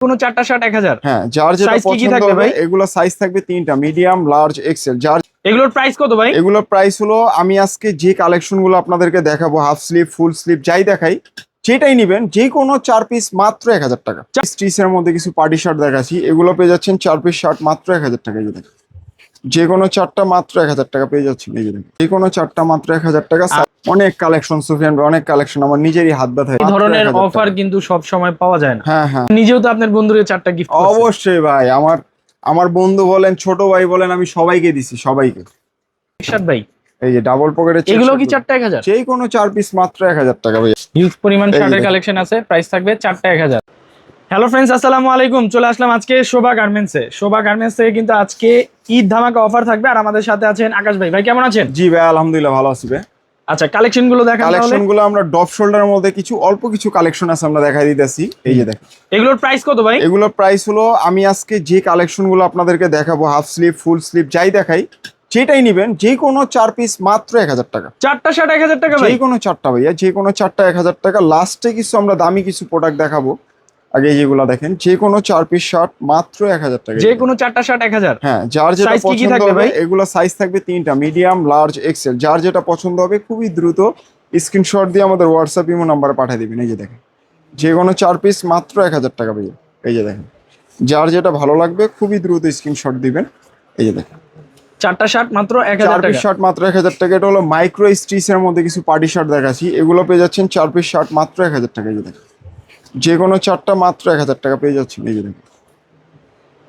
কোনো চারটা শার্ট এক হাজার হ্যাঁ যার যেটা পছন্দ হবে ভাই? এগুলো সাইজ থাকবে তিনটা মিডিয়াম লার্জ এক্সেল যার এগুলোর প্রাইস কত ভাই এগুলোর প্রাইস হলো আমি আজকে যে কালেকশনগুলো আপনাদেরকে দেখাবো হাফ স্লিভ ফুল স্লিভ যাই দেখাই যেটাই নিবেন যে কোনো চার পিস মাত্র এক হাজার টাকা স্ট্রিচের মধ্যে কিছু পার্টি শার্ট দেখাচ্ছি এগুলো পেয়ে যাচ্ছেন চার পিস শার্ট মাত্র এক হাজার টাকা যে কোনো চারটা মাত্র এক হাজার টাকা পেয়ে যাচ্ছেন এই। যে কোনো চারটা মাত্র এক হাজার টাকা অনেক কালেকশন সুফিয়ান ভাই, অনেক কালেকশন আমার নিজেরই হাত ব্যথা এই ধরনের অফার কিন্তু সব সময় পাওয়া যায় না। হ্যাঁ হ্যাঁ। নিজেও তো আপনার বন্ধুকে চারটা গিফট অবশ্যই ভাই আমার আমার বন্ধু বলেন ছোট ভাই বলেন আমি সবাইকে দিছি সবাইকে। শার্ট ভাই এই যে ডাবল পকেটের এগুলো কি চারটা এক হাজার? যে কোনো চার পিস মাত্র এক হাজার টাকা ভাই। হিউজ পরিমাণ শার্টের কালেকশন আছে প্রাইস থাকবে চারটা এক হাজার। হ্যালো ফ্রেন্ডস আসসালামু আলাইকুম। চলে আসলাম আজকে শোভা গার্মেন্টসে শোভা গার্মেন্টস থেকে কিন্তু আজকে ঈদ ধামাকা অফার থাকবে আর আমাদের সাথে আছেন আকাশ ভাই। ভাই কেমন আছেন? জি ভাই আলহামদুলিল্লাহ ভালো আছি ভাই। আচ্ছা কালেকশনগুলো তাহলে। কালেকশনগুলো আমরা ডপ শোল্ডারের মধ্যে কিছু অল্প কিছু কালেকশন আছে আমরা দেখাই দিতেছি। এই যে দেখেন। এগুলোর প্রাইস কত ভাই? এগুলোর প্রাইস হলো আমি আজকে যে কালেকশনগুলো আপনাদেরকে দেখাবো হাফ স্লিভ ফুল স্লিভ যাই দেখাই যেটাই নিবেন যে কোনো চার পিস মাত্র এক হাজার টাকা। চারটা শার্ট এক হাজার টাকা যে কোনো চারটা ভাইয়া যে কোনো চারটা এক হাজার টাকা। লাস্টে কিছু আমরা দামি কিছু প্রোডাক্ট দেখাবো। আগে যেগুলো দেখেন যে কোনো চার পিস শার্ট মাত্র এক হাজার টাকা। যে কোনো চারটা শার্ট এক হাজার? হ্যাঁ যার যেটা পছন্দ হবে এগুলো সাইজ থাকবে তিনটা মিডিয়াম লার্জ এক্সেল যার যেটা পছন্দ হবে খুবই দ্রুত স্ক্রিনশট দিয়ে আমাদের হোয়াটসঅ্যাপ ইমো নাম্বারে পাঠিয়ে দিবেন। এই যে দেখেন যে কোনো চার পিস মাত্র এক হাজার টাকা ভাইয়া। এই যে দেখেন যার যেটা ভালো লাগবে খুবই দ্রুত স্ক্রিনশট দিবেন। এই যে দেখেন। চারটা শার্ট মাত্র এক চার হাজার পিস টাকা। শার্ট মাত্র এক হাজার টাকা। এটা হলো মাইক্রো স্টিচের মধ্যে কিছু পার্টি শার্ট দেখাচ্ছি। এগুলো পেয়ে যাচ্ছেন চার পিস শার্ট মাত্র এক হাজার টাকা। এই যে দেখেন। যে কোনো চারটা মাত্র এক হাজার টাকা পেয়ে যাচ্ছেন এই যে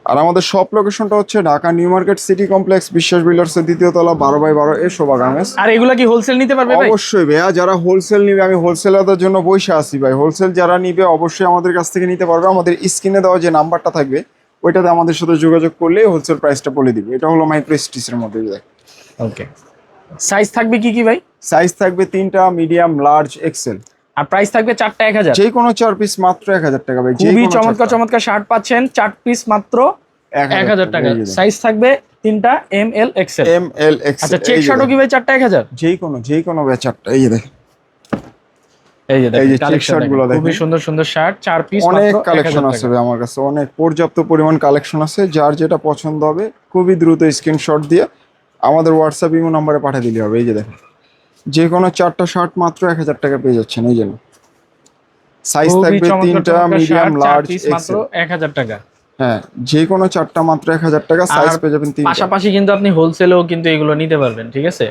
আর আমাদের সব লোকেশনটা হচ্ছে Dhaka New Market City Complex Biswas বিল্ডার্সের দ্বিতীয় তলা বারো বাই বারো এ শোভা গার্মেন্টস। আর এগুলা কি হোলসেল নিতে পারবে ভাই? অবশ্যই ভাইয়া যারা হোলসেল নিবে আমি হোলসেলারদের জন্য বসে আসি ভাই। হোলসেল যারা নিবে অবশ্যই আমাদের কাছ থেকে নিতে পারবে। আমাদের স্ক্রিনে দেওয়া যে নাম্বারটা থাকবে ওইটাতে আমাদের সাথে যোগাযোগ করলে হোলসেল প্রাইসটা বলে দিবে। এটা হলো মাইক্রো স্টিচের মধ্যে ওকে সাইজ থাকবে কি কি ভাই? সাইজ থাকবে তিনটা মিডিয়াম লার্জ এক্সেল আর প্রাইস থাকবে চারটা এক হাজার। যে কোনো চার পিস মাত্র এক হাজার টাকা ভাই খুবই চমৎকার চমৎকার শার্ট পাচ্ছেন চার পিস মাত্র এক হাজার টাকা সাইজ থাকবে তিনটা M L XL M L X আচ্ছা চেক শার্টও কি ভাই চারটা এক হাজার? যে কোনো যে কোনো বেচারটা এই যে দেখেন এই যে দেখেন। কালেকশনগুলো খুবই সুন্দর সুন্দর শার্ট চার পিস অনেক কালেকশন আছে আমার কাছে অনেক পর্যাপ্ত পরিমাণ কালেকশন আছে। যার যেটা পছন্দ হবে খুবই দ্রুত স্ক্রিনশট দিয়ে আমাদের হোয়াটসঅ্যাপ ইমো নাম্বারে পাঠিয়ে দিলে হবে। এই যে দেখেন। যে কোনো চারটা শার্ট মাত্র এক হাজার টাকা পেয়ে যাচ্ছেন এই জন্য সাইজ থাকবে তিনটা মিডিয়াম লার্জ মাত্র এক হাজার টাকা। হ্যাঁ যে কোনো চারটা মাত্র এক হাজার টাকা সাইজ পেয়ে যাবেন তিনটা। পাশাপাশি কিন্তু আপনি হোলসেলেও কিন্তু এগুলো নিতে পারবেন ঠিক আছে?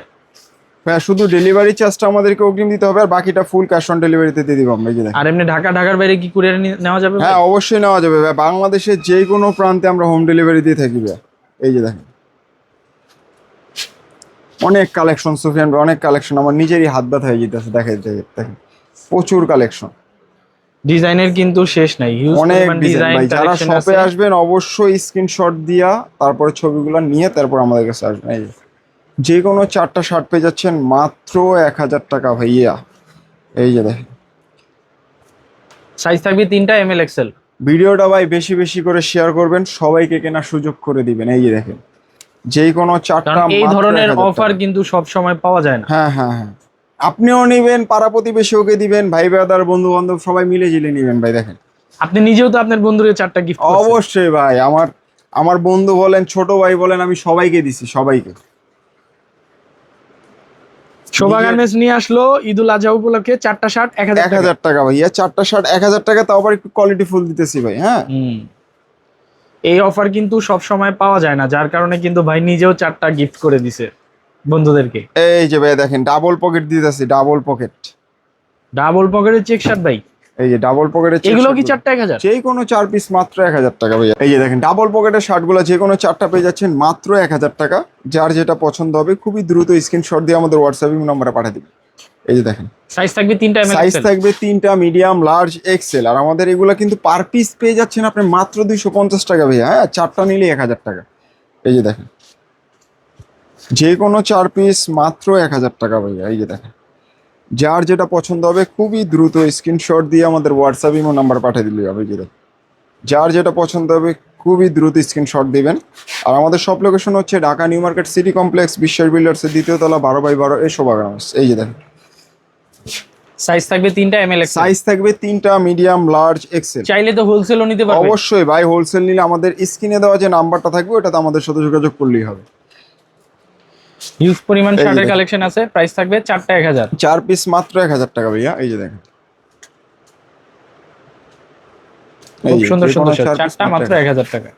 হ্যাঁ শুধু ডেলিভারি চার্জটা আমাদেরকে অগ্রিম দিতে হবে আর বাকিটা ফুল ক্যাশ অন ডেলিভারিতে দিয়ে দিব আমরা এই আর এমনি ঢাকা ঢাকার বাইরে কি কুরিয়ার নেওয়া যাবে হ্যাঁ অবশ্যই নেওয়া যাবে বাংলাদেশের যে কোনো প্রান্তে আমরা হোম ডেলিভারি দিয়ে থাকি এই যে দেখেন। অনেক কালেকশন সুফিয়ান অনেক কালেকশন আমার নিজেরই হাত ব্যথা হয়ে যেতেছে দেখেন দেখেন প্রচুর কালেকশন ডিজাইনের কিন্তু শেষ নাই অনেক ডিজাইন ভাই। যারা শপে আসবেন অবশ্যই স্ক্রিনশট দিয়া তারপরে ছবিগুলো নিয়ে তারপর আমাদের কাছে আসবেন। এই যে। যে কোনো চারটা শার্ট পেয়ে যাচ্ছেন মাত্র এক হাজার টাকা ভাইয়া। এই যে দেখেন। সাইজ থাকবে তিনটা এম এল এক্সেল ভিডিওটা ভাই বেশি বেশি করে শেয়ার করবেন সবাইকে কেনার সুযোগ করে দিবেন। এই যে দেখেন। যেই কোনো চারটা এই ধরনের অফার কিন্তু সব সময় পাওয়া যায় না। হ্যাঁ হ্যাঁ হ্যাঁ। আপনিও নিবেন পাড়া প্রতিবেশী ওকে দিবেন ভাই ব্রাদার বন্ধু বান্ধব সবাই মিলে জিলে নিবেন ভাই দেখেন। আপনি নিজেও তো আপনার বন্ধুকে চারটা গিফট অবশ্যই ভাই আমার আমার বন্ধু বলেন ছোট ভাই বলেন আমি সবাইকে দিছি সবাইকে। শোভা গার্মেন্টস নিয়ে আসলো ঈদুল আজহা উপলক্ষে চারটা শার্ট এক হাজার এক হাজার টাকা। ভাইয়া চারটা শার্ট এক হাজার টাকা তাও আবার একটু কোয়ালিটি ফুল দিতেছি ভাই হ্যাঁ? এই অফার কিন্তু সব সময় পাওয়া যায় না যার কারণে কিন্তু ভাই নিজেও চারটা গিফট করে দিছে বন্ধুদেরকে। এই যে ভাই দেখেন ডাবল পকেট দিতেছি ডাবল পকেট ডাবল পকেটের চেক শার্ট ভাই। এই যে ডাবল পকেটের এগুলো কি চারটা এক হাজার? যে কোনো চার পিস মাত্র এক হাজার টাকা ভাইয়া। এই যে দেখেন ডাবল পকেটের শার্টগুলো যে কোনো চারটা পেয়ে যাচ্ছেন মাত্র এক হাজার টাকা। যার যেটা পছন্দ হবে খুবই দ্রুত স্ক্রিনশট দিয়ে আমাদের হোয়াটসঅ্যাপ নাম্বারে পাঠিয়ে দিবেন। এই যে দেখেন। সাইজ থাকবে তিনটা সাইজ থাকবে তিনটা মিডিয়াম লার্জ এক্সেল আর আমাদের এগুলো কিন্তু পার পিস পেয়ে যাচ্ছেন আপনি মাত্র দুইশো পঞ্চাশ টাকা ভাইয়া। হ্যাঁ চারটা নিলে এক হাজার টাকা। এই যে দেখেন। যে কোনো চার পিস মাত্র এক হাজার টাকা ভাইয়া। এই যে দেখেন। যার যেটা পছন্দ হবে খুবই দ্রুত স্ক্রিনশট দিয়ে আমাদের হোয়াটসঅ্যাপ ইমো নাম্বার পাঠিয়ে দিলে হবে যে যার যেটা পছন্দ হবে খুবই দ্রুত স্ক্রিনশট দিবেন। আর আমাদের সব লোকেশন হচ্ছে Dhaka New Market City Complex Biswas বিল্ডার্সের দ্বিতীয় তলা বারো বাই বারো এই শোভাগ্রামস এই যে দেখেন। সাইজ থাকবে তিনটা এম এল সাইজ থাকবে তিনটা মিডিয়াম লার্জ এক্সেল চাইলে তো হোলসেলও নিতে পারবে। অবশ্যই ভাই হোলসেল নিলে আমাদের স্ক্রিনে দেওয়া যে নাম্বারটা থাকবে ওটাতে আমাদের সাথে যোগাযোগ করলেই হবে। হিউজ পরিমাণ শার্টের কালেকশন আছে প্রাইস থাকবে চারটা এক হাজার। চার পিস মাত্র এক হাজার টাকা ভাইয়া এই যে দেখেন। খুব সুন্দর সুন্দর চারটা মাত্র এক হাজার টাকা।